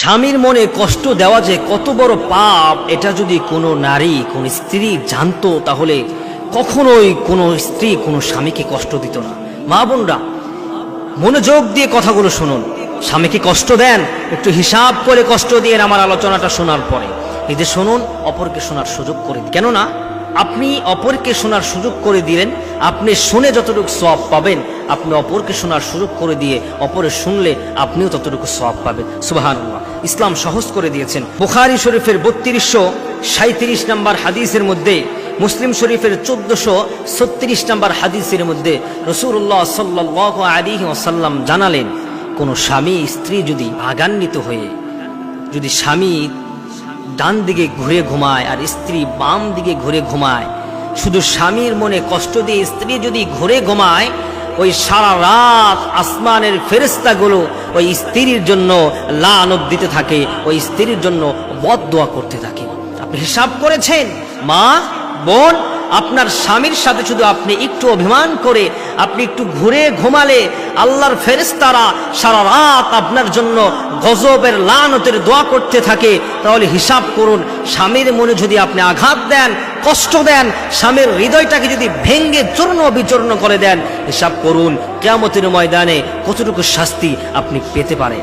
স্বামীর মনে কষ্ট দেওয়া যে কত বড় পাপ, এটা যদি কোনো নারী, কোন স্ত্রী জানতো, তাহলে কখনোই কোনো স্ত্রী কোনো স্বামীকে কষ্ট দিত না। মা বোনরা, মনোযোগ দিয়ে কথাগুলো শুনুন। স্বামীকে কষ্ট দেন, একটু হিসাব করে কষ্ট দিয়ে আমার আলোচনাটা শোনার পরে। যে শুনুন, অপরকে শোনার সুযোগ করে কেননা আপনি অপরকে শোনার সুযোগ করে দিলেন, আপনি শুনে যতটুকু সব পাবেন, আপনি অপরকে শোনার সুযোগ করে দিয়ে অপরে শুনলে আপনিও ততটুকু সব পাবেন। সুবাহান ইসলাম সহজ করে দিয়েছেন। বুখারি শরীফের বত্রিশশো সাঁত্রিশ নম্বর হাদিসের মধ্যে, মুসলিম শরীফের চোদ্দশো ছত্রিশ নম্বর হাদিসের মধ্যে রসুল্লাহ সাল্লাহ আলী ওসাল্লাম জানালেন, কোনো স্বামী স্ত্রী যদি আগান্বিত হয়ে, যদি স্বামী ডান দিকে ঘুরে ঘুমায় আর স্ত্রী বাম দিকে ঘুরে ঘুমায়। শুধু স্বামীর মনে কষ্ট দিয়ে স্ত্রী যদি ঘুরে ঘুমায়, ওই সারা রাত আসমানের ফেরিস্তাগুলো ওই স্ত্রীর জন্য লানব দিতে থাকে, ওই স্ত্রীর জন্য বদ দোয়া করতে থাকে। আপনি হিসাব করেছেন? মা, বোন আপনার স্বামীর সাথে শুধু আপনি একটু অভিমান করে, আপনি একটু ঘুরে ঘুমালে আল্লাহর ফেরেস্তারা সারা রাত আপনার জন্য গজবের লানতের দোয়া করতে থাকে। তাহলে হিসাব করুন, স্বামীর মনে যদি আপনি আঘাত দেন, কষ্ট দেন, স্বামীর হৃদয়টাকে যদি ভেঙ্গে চূর্ণ বিচূর্ণ করে দেন, হিসাব করুন, কেয়ামতের ময়দানে কতটুকু শাস্তি আপনি পেতে পারেন।